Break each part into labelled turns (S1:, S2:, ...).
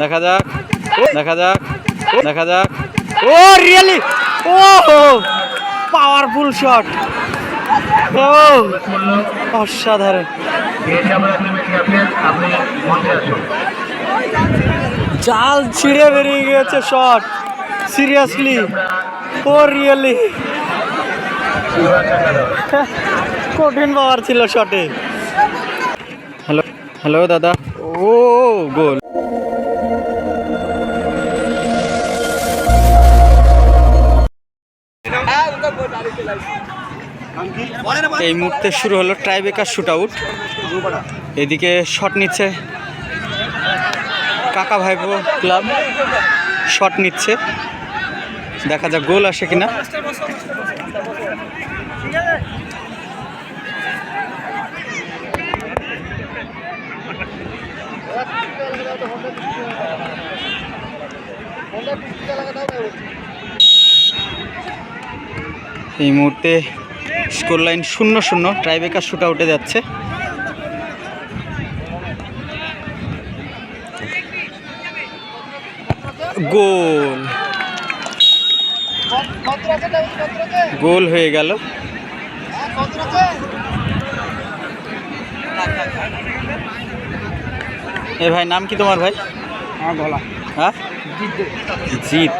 S1: দেখা যাক দেখা যাক দেখা যাক। ও রিয়েলি ও পাওয়ারফুল শট ও অসাধারণ। জাল ছিঁড়ে বেরিয়ে গেছে শট সিরিয়াসলি ও রিয়েলি কঠিন পাওয়ার ছিল শটে হ্যালো হ্যালো দাদা। ও গোল। এই মুহূর্তে শুরু হলো ট্রাইবেকার শুট আউট এদিকে শট নিচ্ছে কাকা ভাইপো ক্লাব শট নিচ্ছে। দেখা যাক গোল আসে কিনা। এই মুহূর্তে স্কোর লাইন শূন্য শূন্য ট্রাইবেকার শুট আউটে যাচ্ছে। গোল। গোল হয়ে গেল। এ ভাই নাম কি তোমার ভাই? হ্যাঁ? জিৎ।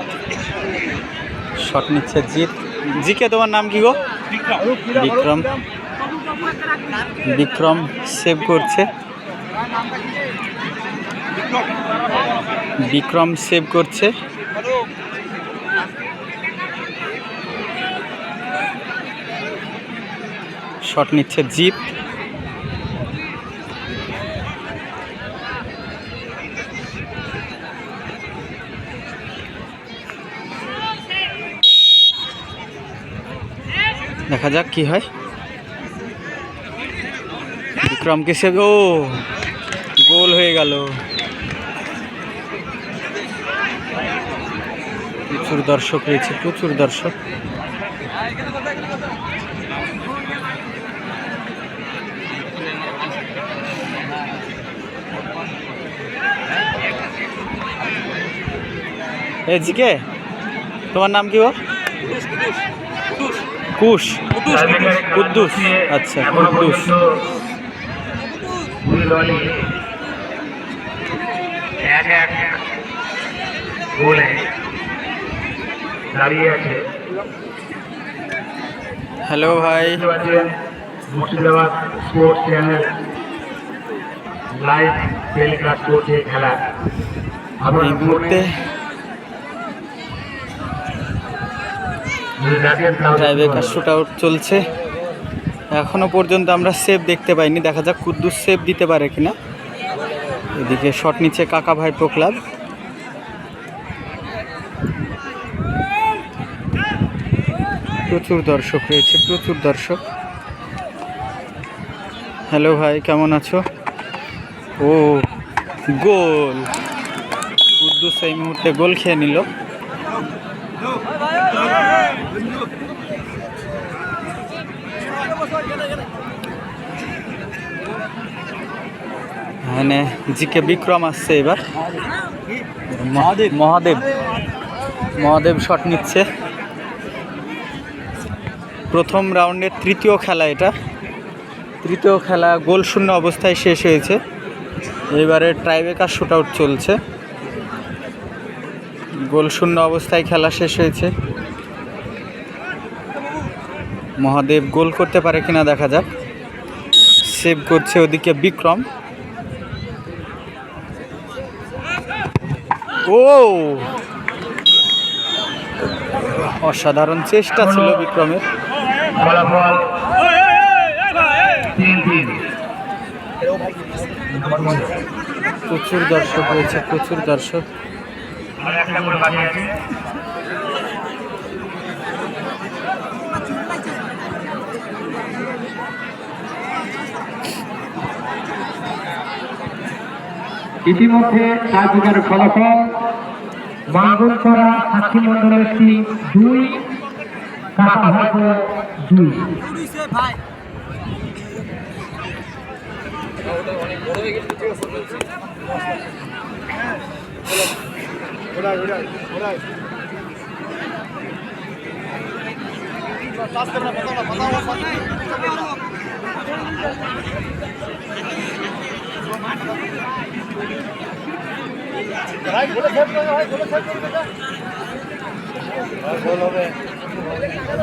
S1: শট নিচ্ছে জিৎ। জিকে তোমার নাম কি গো? বিক্রম। বিক্রম সেভ করছে। বিক্রম সেভ করছে। শট নিচ্ছে জিৎ। দেখা যাক কি হয়। বিক্রমকে সে ও, গোল হয়ে গেল। প্রচুর দর্শক রয়েছে, প্রচুর দর্শক। এ জিকে, তোমার নাম কি ও? কুশ। কুদ্দুস আচ্ছা কুদ্দুস
S2: এক এক গোলে দাঁড়িয়ে আছে
S1: হ্যালো ভাই
S2: দেখতে পাচ্ছেন Murshidabad sports channel live telecast করছে এই খেলা আপনারা
S1: এই মুহূর্তে
S2: দেখেন
S1: শুট আউট চলছে। এখনও পর্যন্ত আমরা সেভ দেখতে পাইনি। দেখা যাক কুদ্দুস সেভ দিতে পারে কিনা। এদিকে শট নিচ্ছে কাকা ভাই প্রো ক্লাব প্রচুর দর্শক রয়েছে, প্রচুর দর্শক। হ্যালো ভাই, কেমন আছো? ও, গোল। কুদ্দুস এই মুহূর্তে গোল খেয়ে নিল। এখানে জিকে বিক্রম আসছে এবার। মহাদেব। মহাদেব শট নিচ্ছে। প্রথম রাউন্ডের তৃতীয় খেলা এটা। তৃতীয় খেলা গোল শূন্য অবস্থায় শেষ হয়েছে। এবারে ট্রাইবেকার শুট আউট চলছে। গোল শূন্য অবস্থায় খেলা শেষ হয়েছে। মহাদেব গোল করতে পারে কিনা দেখা যাক। সেভ করছে ওদিকে বিক্রম। ও। অসাধারণ চেষ্টা ছিল বিক্রমের।
S2: ফলাফল তিন তিন।
S1: প্রচুর দর্শক রয়েছে প্রচুর দর্শক।
S2: ইতিমধ্যে টাইব্রেকারের ফলাফল মাঙ্গলপাড়া সাক্ষী মন্ডলের একটি দুই কাকা ভাইপো দুই।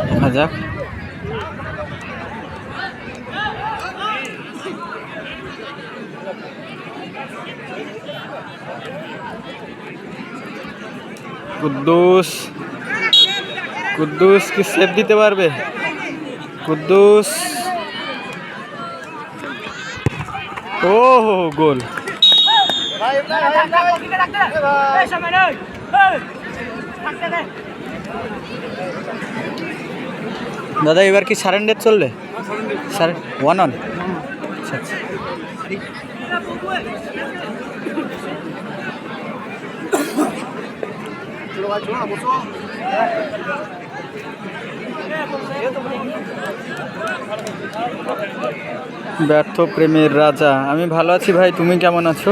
S1: দেখা যাক। কুদ্দুস কুদ্দুস কি সেভ দিতে পারবে? কুদ্দুস। ও গোল। দাদা, এবার কি সারেন্ডার চলবে? স্যার ওয়ান অন ব্যর্থ প্রেমের রাজা। আমি ভালো আছি ভাই, তুমি কেমন আছো?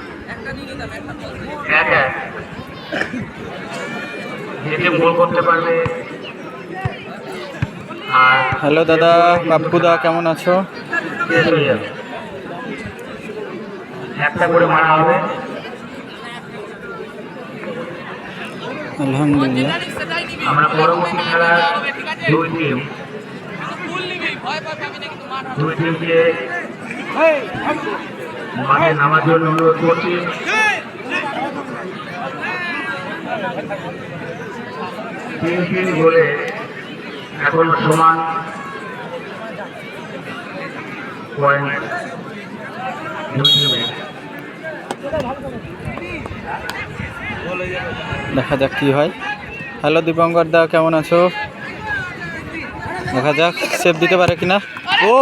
S3: এক যে কেউ গোল করতে পারবে আর
S1: হ্যালো দাদা পাপ্পুদা কেমন আছো?
S3: হয়ে একটা করে মারা হবে।
S1: আলহামদুলিল্লাহ।
S3: আমরা পরবর্তী খেলার দুই টিম দুই টিমকে মাঠে নামার জন্য অনুরোধ করছি। তিন তিন গোলে এখন সমান পয়েন্ট
S1: দেখা যাক কি হয়। হ্যালো দীপঙ্কর দা কেমন আছো? দেখা যাক সেভ দিতে পারে কিনা। ও!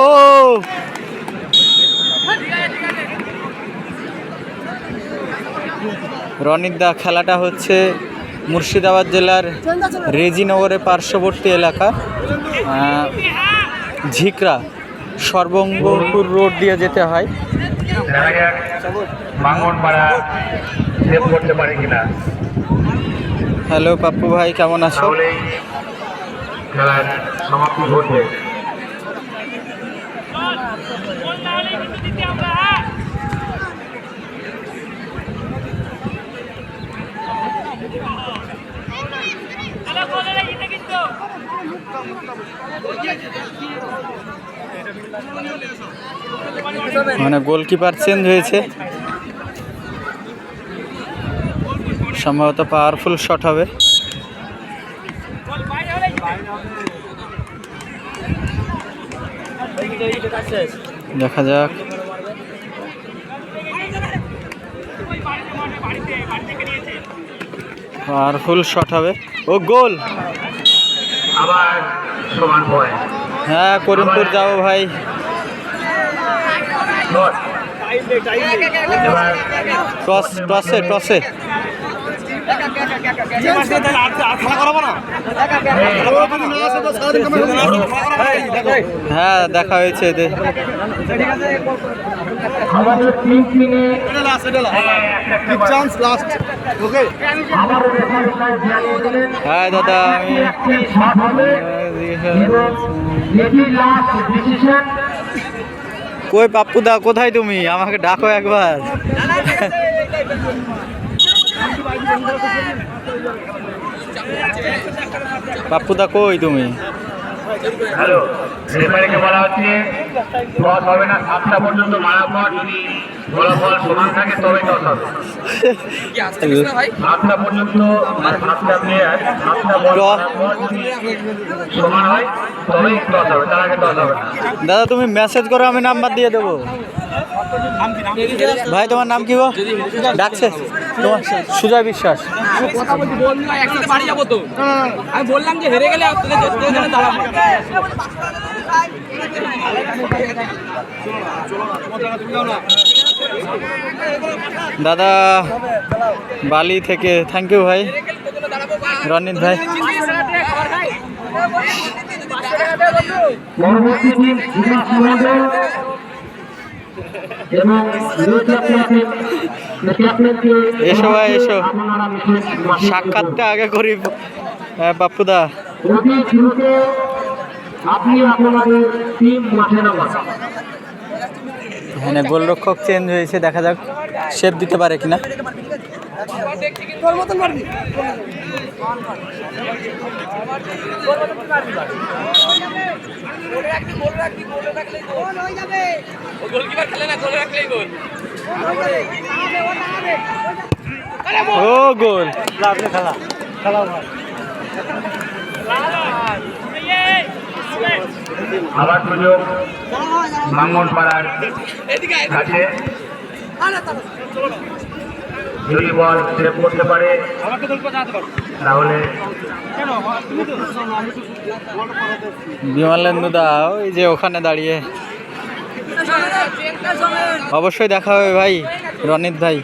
S1: রনিত দা খেলাটা হচ্ছে মুর্শিদাবাদ জেলার রেজিনগরের পার্শ্ববর্তী এলাকা। ঝিকরা সর্বঙ্গপুর রোড দিয়ে যেতে হয়। হ্যালো পাপ্পু ভাই কেমন আছো? মানে গোলকিপার চেঞ্জ হয়েছে। সম্ভবত পাওয়ারফুল শট হবে। দেখা যাক। পাওয়ারফুল শট হবে। ও, গোল!
S3: আবার সমান পয়েন্ট
S1: হ্যাঁ করিমপুর যাব ভাই। টস টসে টসে। হ্যাঁ দেখা হয়েছে এদের।
S2: লাস্ট
S1: হ্যাঁ দাদা আমি কই পাপ্পুদা কোথায় তুমি? আমাকে ডাকো একবার। পাপ্পু দা কই তুমি?
S3: হ্যালো বলা হচ্ছে টস হবে না সাতটা পর্যন্ত মারার পর যদি ফলাফল সমান থাকে তবে টস হবে। সাতটা পর্যন্ত সাতটা প্লেয়ার সাতটা সমান হয় তবেই টস হবে তার আগে টস হবে
S1: দাদা তুমি মেসেজ করো আমি নাম্বার দিয়ে দেবো। ভাই তোমার নাম কি গো? ডাকছে। সুজয় বিশ্বাস।
S4: আমি বললাম যে হেরে গেলে
S1: দাদা বালি থেকে থ্যাংক ইউ ভাই। রনিত ভাই।
S2: পরবর্তী এবং
S1: এসো ভাই, এসো। সাক্ষাৎটা আগে করি হ্যাঁ, বাপ্পুদা।
S2: আপনি আপনাদের টিম মাঠে নামান
S1: এখানে গোলরক্ষক চেঞ্জ হয়েছে দেখা যাক শেপ দিতে পারে কিনা।
S4: তোর মতন মারবি গোলকিপার খেলে না গোলে রাখলেই গোল
S1: ও গোল
S3: আবার সুযোগ মাঙ্গন পাড়ার কাছে। যদি বল সেভ করতে পারে তাহলে
S1: বিমলেন্দু দা ওই যে ওখানে দাঁড়িয়ে। অবশ্যই দেখা হবে ভাই রনিত ভাই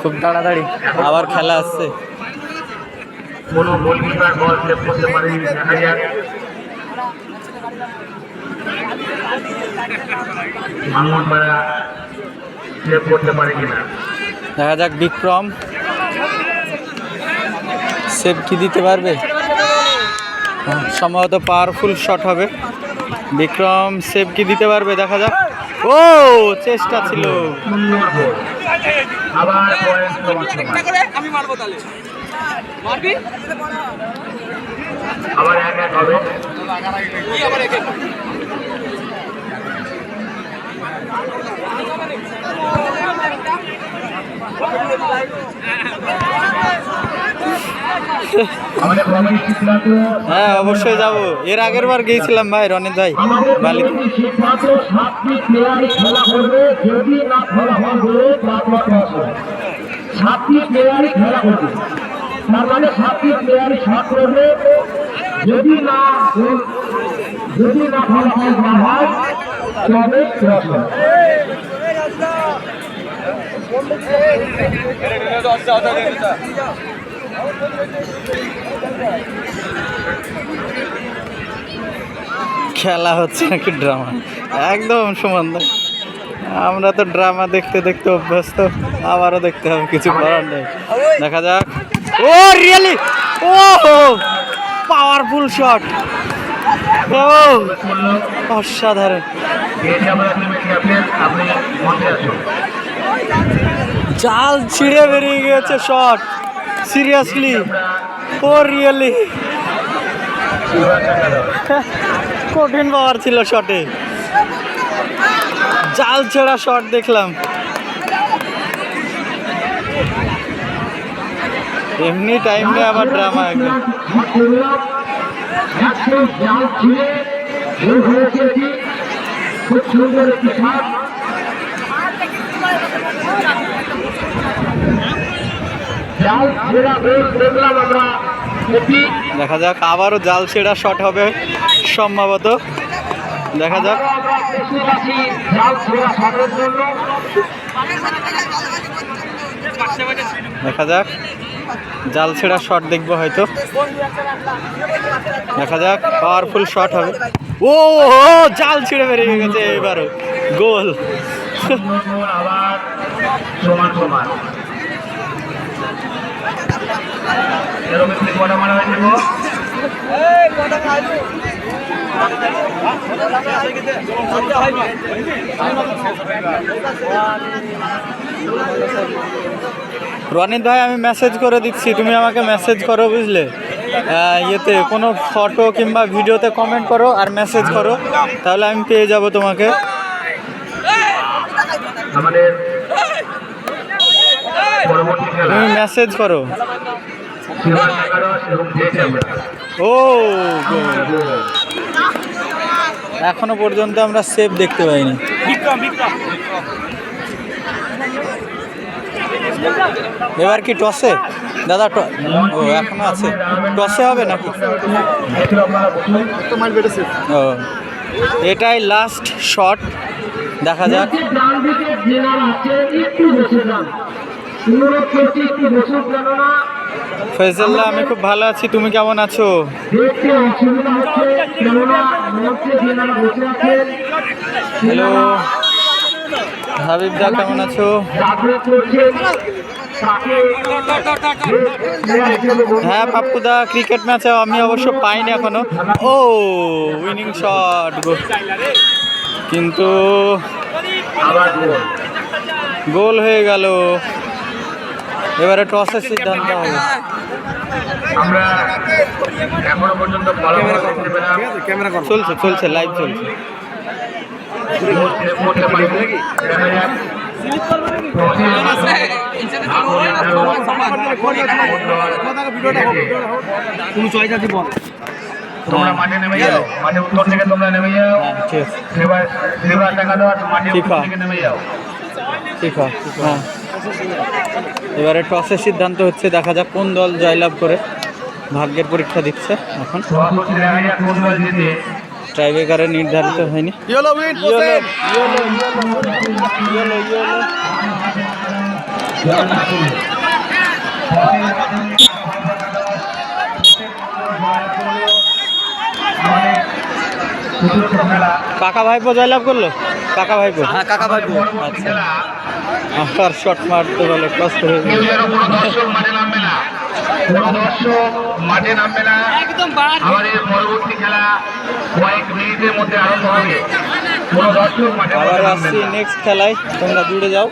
S1: খুব তাড়াতাড়ি। আবার খেলা আসছে।
S3: কোনো গোলকিপার বল সেভ করতে পারেনি দেখা যাক। মাঙ্গন সেভ করতে পারে কিনা।
S1: দেখা যাক বিক্রম। সেভ কি দিতে পারবে? হ্যাঁ, সম্ভবত পাওয়ারফুল শট হবে। বিক্রম সেভ কি দিতে পারবে? দেখা যাক। ও চেষ্টা ছিল।
S3: আবার এক এক হবে
S4: কি আবার একে
S3: আমাদের কমিটি সিদ্ধান্ত
S1: হ্যাঁ অবশ্যই যাব। এর আগের বার গিয়েছিলাম ভাই রনিত ভাই
S2: সিদ্ধান্ত সাতটি প্লেয়ারই খেলা করবে তার মানে সাতটি প্লেয়ারই শট করবে। যদি না যদি না ফলাফল না হয় তবে টস হবে
S1: খেলা হচ্ছে নাকি ড্রামা? একদম সমান আমরা তো ড্রামা দেখতে দেখতে অভ্যস্ত, আবারও দেখতে হবে, কিছু করার নেই। দেখা যাক। ও রিয়েলি ও পাওয়ারফুল শট ও, অসাধারণ। জাল ছিঁড়ে বেরিয়ে গিয়েছে শট সিরিয়াসলি ও রিয়েলি কঠিন পাওয়ার ছিল শটে জাল ছেঁড়া শট দেখলাম। এমনি টাইম নেই আবার ড্রামা একদম।
S2: খুব সুন্দর একটি শট জাল ছেঁড়া গোল দেখলাম আমরা এটি
S1: দেখা যাক আবারও জাল ছেঁড়া শট হবে সম্ভবত। দেখা যাক। দেখা যাক। জাল ছেঁড়া শট দেখব হয়তো। দেখা যাক পাওয়ারফুল শট হবে। ও জাল ছিঁড়ে বেরিয়ে গেছে এবারও। গোল।
S3: সমান সমান। এরকম একটু কটা মারা হয়েছে গো?
S1: রনিত ভাই আমি মেসেজ করে দিচ্ছি। তুমি আমাকে মেসেজ করো বুঝলে? ইয়েতে কোনো ফটো কিংবা ভিডিওতে কমেন্ট করো আর মেসেজ করো। তাহলে আমি পেয়ে যাব তোমাকে।
S3: আমাদের
S1: তুমি মেসেজ করো। ও. এখনও পর্যন্ত আমরা সেভ দেখতে পাইনি। এবার কি টসে? দাদা ও, এখনও আছে। টসে হবে নাকি? ও, এটাই লাস্ট শট দেখা যাক।
S2: অনুরোধ
S1: আমি খুব ভালো আছি। তুমি কেমন আছো? হ্যালো হাবিব দা, কেমন আছো? হ্যাঁ পাপ্পুদা ক্রিকেট ম্যাচে আমি অবশ্য পাইনি এখনও। ও উইনিং শট কিন্তু
S3: গোল
S1: হয়ে গেল। এবারে টসের সিদ্ধান্ত হবে
S3: আমরা এখনও পর্যন্ত
S1: চলছে চলছে লাইভ চলছে।
S3: তোমরা মাঠে নেমে যাও। মাঠে উত্তর থেকে তোমরা নেমে যাও।
S1: হ্যাঁ ঠিক আছে।
S3: সেবার সেবার টাকা দেওয়া মাঠে উত্তর। থেকে নেমে যাও।
S1: ঠিক আছে। হ্যাঁ। এবারে টসের সিদ্ধান্ত হচ্ছে দেখা যাক কোন দল জয়লাভ করে। ভাগ্যের পরীক্ষা দিচ্ছে এখন। ট্রাইবেকারে নির্ধারিত হয়নি। কাকা ভাইপো জয়লাভ করল? কাকা ভাইপো?
S4: হ্যাঁ কাকা ভাই
S3: পরবর্তী
S1: শর্ট শট মারতে বলে কষ্ট হয়ে
S3: মাঠে নামবে না। আমাদের পরবর্তী খেলা কয়েক মিনিটের মধ্যে আরম্ভ হবে। কোনো
S1: আবার আসছি নেক্সট খেলায় তোমরা জুড়ে যাও।